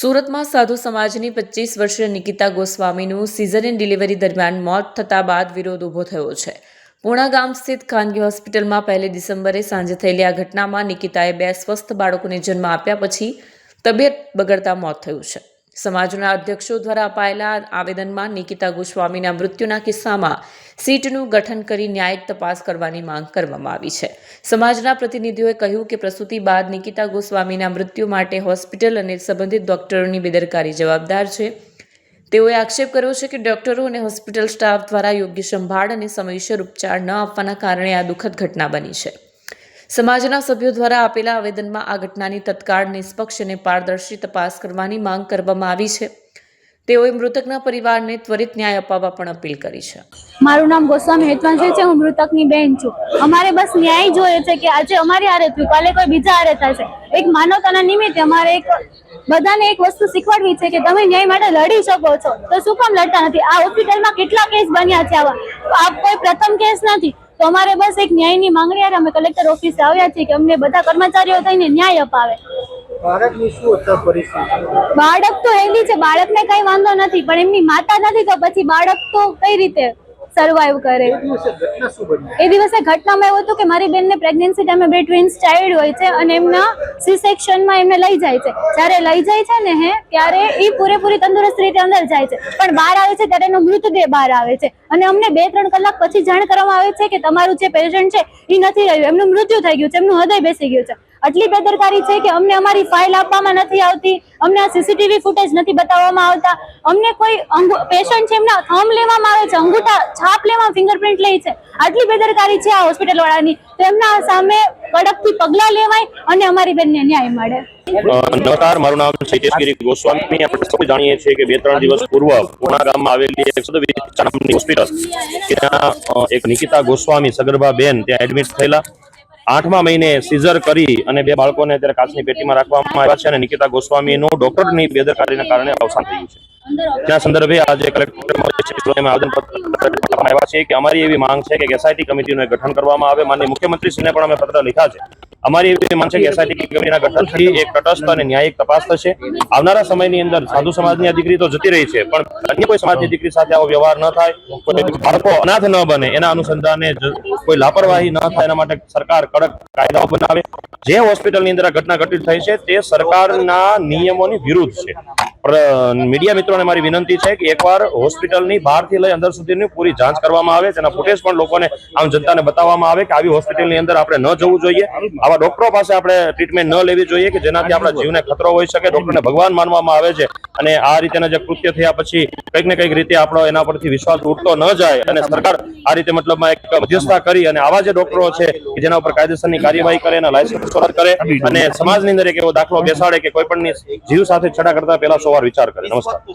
સુરતમાં સાધુ સમાજની પચીસ વર્ષીય નિકિતા ગોસ્વામીનું સિઝરિયન ડિલિવરી દરમિયાન મોત થતા બાદ વિરોધ ઊભો થયો છે. પૂણા ગામ સ્થિત ખાનગી હોસ્પિટલમાં પહેલી ડિસેમ્બરે સાંજે થયેલી આ ઘટનામાં નિકિતાએ બે સ્વસ્થ બાળકોને જન્મ આપ્યા પછી તબિયત બગડતા મોત થયું છે. સમાજના અધ્યક્ષો દ્વારા અપાયેલા આવેદનમાં નિકિતા ગોસ્વામીના મૃત્યુના કિસ્સામાં સીટનું ગઠન કરી ન્યાયિક તપાસ કરવાની માંગ કરવામાં આવી છે. સમાજના પ્રતિનિધિઓએ કહ્યું કે પ્રસૂતિ બાદ નિકિતા ગોસ્વામીના મૃત્યુ માટે હોસ્પિટલ અને સંબંધિત ડોક્ટરોની બેદરકારી જવાબદાર છે. તેઓએ આક્ષેપ કર્યો છે કે ડોક્ટરો અને હોસ્પિટલ સ્ટાફ દ્વારા યોગ્ય સંભાળ અને સમયસર ઉપચાર ન આપવાના કારણે આ દુઃખદ ઘટના બની છે. સમાજના સભ્યો દ્વારા આપેલા આવેદનમાં આ ઘટનાની તત્કાળ નિષ્પક્ષ અને પારદર્શી તપાસ કરવાની માંગ કરવામાં આવી છે. તેઓએ મૃતકના પરિવારને ત્વરિત ન્યાય અપાવવા પણ અપીલ કરી છે. મારું નામ ગોસ્વામી હેતવાંશી છે, હું મૃતકની બેન છું. અમારે બસ ન્યાય જોઈએ છે કે આજે અમારી હારે થયું, કાલે કોઈ બીજા હારે થશે. એક માનવતાના નિમિત્તે અમારે એક બધાને એક વસ્તુ શીખવાડવી છે કે તમે ન્યાય માટે લડી શકો છો. તો શું કામ લડતા નથી? આ હોસ્પિટલમાં કેટલા કેસ બન્યા છે આવા? આ કોઈ પ્રથમ કેસ નથી. તો અમારે બસ એક ન્યાયની માંગણી હારે અમે કલેક્ટર ઓફિસે આવ્યા છીએ કે અમને બધા કર્મચારીઓ થઈને ન્યાય અપાવે. બાળકની શું અત્યારે પરિસ્થિતિ? બાળક તો એની છે બાળકને કઈ વાંધો નથી પણ એમની માતા નથી તો પછી બાળક તો કઈ રીતે સર્વાઈવ કરે. એ દિવસે ઘટનામાં એવું હતું કે મારી બેનને પ્રેગ્નન્સી ટાઈમે બે ટ્વિન્સ ચાઇલ્ડ હોય છે અને એમના સી સેક્શનમાં એમને લઈ જાય છે. જ્યારે લઈ જાય છે ને હે ત્યારે એ પૂરેપૂરી તંદુરસ્ત રીતે અંદર જાય છે. પણ બહાર આવે છે ત્યારે એનો મૃતદેહ બહાર આવે છે. અને અમને બે ત્રણ કલાક પછી જાણ કરવામાં આવે છે કે તમારું જે પેશન્ટ છે એ નથી રહ્યું. એમનું મૃત્યુ થઈ ગયું છે. એમનું હૃદય બેસી ગયું છે. આટલી બેદરકારી છે કે અમને અમારી ફાઇલ આપવામાં નથી આવતી, અમને આ સીસીટીવી ફૂટેજ નથી બતાવવામાં આવતા. અમને કોઈ પેશન્ટ છે એમના થમ લેવામાં આવે છે, અંગૂઠા છાપ લેવામાં ફિંગરપ્રિન્ટ લે છે. આટલી બેદરકારી છે આ હોસ્પિટલ વાળાની. તો એમના સામે કડકથી પગલાં લેવાય અને અમારી બેનને ન્યાય મળે. નમસ્કાર, મારું નામ છે ગોસ્વામી. આપણે સૌ જાણીએ છીએ કે બે ત્રણ દિવસ પૂર્વ પૂર્ણા ગામમાં આવેલી એક નામની હોસ્પિટલ ત્યાં એક નિકિતા ગોસ્વામી સગર્ભા બેન ત્યાં એડમિટ થયેલા. આઠમા મહિને સીઝર કરી અને બે બાળકોને અત્યારે કાચની પેટીમાં રાખવામાં આવ્યા છે અને નિકિતા ગોસ્વામીનું ડોક્ટરની બેદરકારીના કારણે અવસાન થયું છે. ત્યાં સંદર્ભે આજે કલેક્ટર આવ્યા છે કે અમારી એવી માંગ છે કે એસઆઈટી કમિટીનું ગઠન કરવામાં આવે. માન્ય મુખ્યમંત્રીશ્રીને પણ અમે પત્ર લખ્યા છે. અમારી એવી માંગ છે કે એસઆઈટી કમિટીના ગઠનથી એક તટસ્થ અને ન્યાયિક તપાસ થશે. આવનારા સમયની અંદર સાધુ સમાજની આ દીકરી તો જતી રહી છે, પણ અન્ય કોઈ સમાજની દીકરી સાથે આવો વ્યવહાર ન થાય બાળકો અનાથ ન બને, એના અનુસંધાને કોઈ લાપરવાહી ન થાય, એના માટે સરકાર કડક કાયદાઓ બનાવે. જે હોસ્પિટલની અંદર આ ઘટના ઘટિત થઈ છે, તે સરકારના નિયમોની વિરુદ્ધ છે. મીડિયા મિત્રોને મારી વિનંતી છે કે એકવાર હોસ્પિટલની બહારથી લઈ અંદર સુધીની પૂરી જાંચ કરવામાં આવે તેના ફૂટેજ પણ લોકોને આમ જનતાને બતાવવામાં આવે કે આવી હોસ્પિટલની અંદર આપણે ન જવું જોઈએ. આવા ડોક્ટરો પાસે આપણે ટ્રીટમેન્ટ ન લેવી જોઈએ કે જેનાથી આપણા જીવને ખતરો હોઈ શકે. ડોક્ટરને ભગવાન માનવામાં આવે છે. અને આ રીતેના જે કૃત્ય થયા પછી કંઈક ને કંઈક રીતે આપણો એના પરથી વિશ્વાસ ઉઠતો ન જાય અને સરકાર આ રીતે મતલબમાં એક મધ્યસ્થતા કરી અને આવા જે ડોક્ટરો છે જેના ઉપર કાયદેસરની કાર્યવાહી કરે અને લાયસન્સ રદ કરે અને સમાજની અંદર એક એવો દાખલો બેસાડે કે કોઈ પણ જીવ સાથે છડા કરતા પહેલા સવાર વિચાર કરે. નમસ્કાર.